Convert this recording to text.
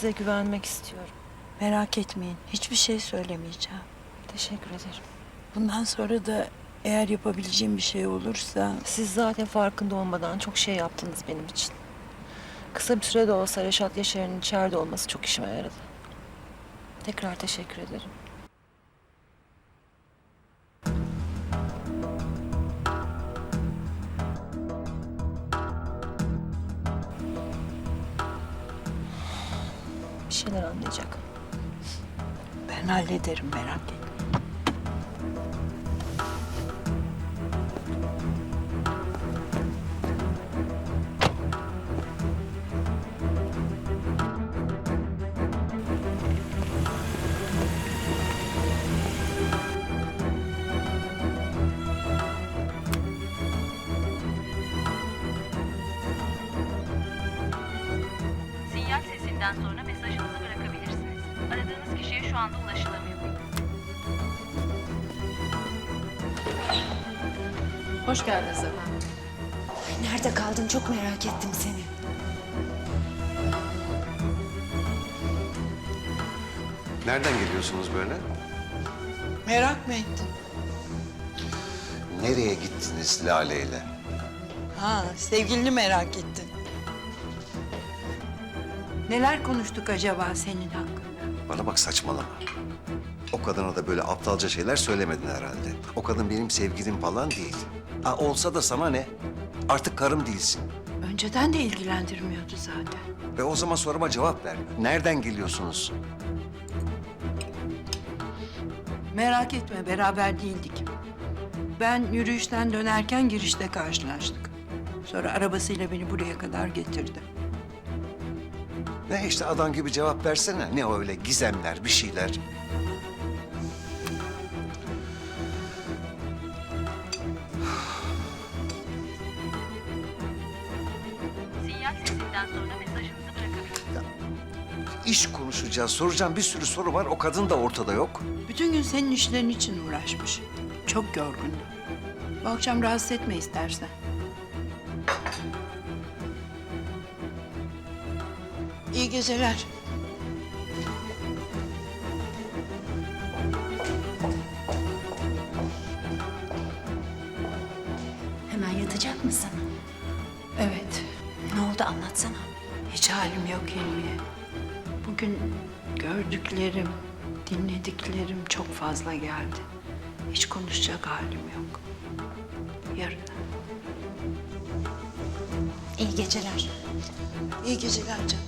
size güvenmek istiyorum. Merak etmeyin. Hiçbir şey söylemeyeceğim. Teşekkür ederim. Bundan sonra da eğer yapabileceğim bir şey olursa Siz zaten farkında olmadan çok şey yaptınız benim için. Kısa bir sürede olsa Reşat Yaşar'ın içeride olması çok işime yaradı. Tekrar teşekkür ederim. Bir şeyler anlayacak. ben hallederim merak etme. Mesajınızı bırakabilirsiniz. Aradığınız kişiye şu anda ulaşılamıyor. Hoş geldiniz efendim. Nerede kaldın çok merak ettim seni. Nereden geliyorsunuz böyle? Merak mı ettin? Nereye gittiniz Lale ile? Ha, sevgilini merak ettin. Neler konuştuk acaba senin hakkında? Bana bak saçmalama. O kadına da böyle aptalca şeyler söylemedin herhalde. O kadın benim sevgilim falan değil. Ha, olsa da sana ne? Artık karım değilsin. Önceden de ilgilendirmiyordu zaten. Ve o zaman soruma cevap ver. Nereden geliyorsunuz? Merak etme beraber değildik. Ben yürüyüşten dönerken girişte karşılaştık. Sonra arabasıyla beni buraya kadar getirdi. Ne işte adam gibi cevap versene. Ne öyle gizemler, bir şeyler. Sinyal sesinden sonra mesajınızı bırakabilirsiniz. İş konuşacağız, soracağım bir sürü soru var. O kadın da ortada yok. Bütün gün senin işlerin için uğraşmış. Çok yorgundu. Bu akşam rahatsız etme istersen. İyi geceler. Hemen yatacak mısın? Evet, Ne oldu anlatsana. hiç halim yok Hilmiye. Bugün gördüklerim, dinlediklerim çok fazla geldi. Hiç konuşacak halim yok. Yarın. İyi geceler. İyi geceler canım.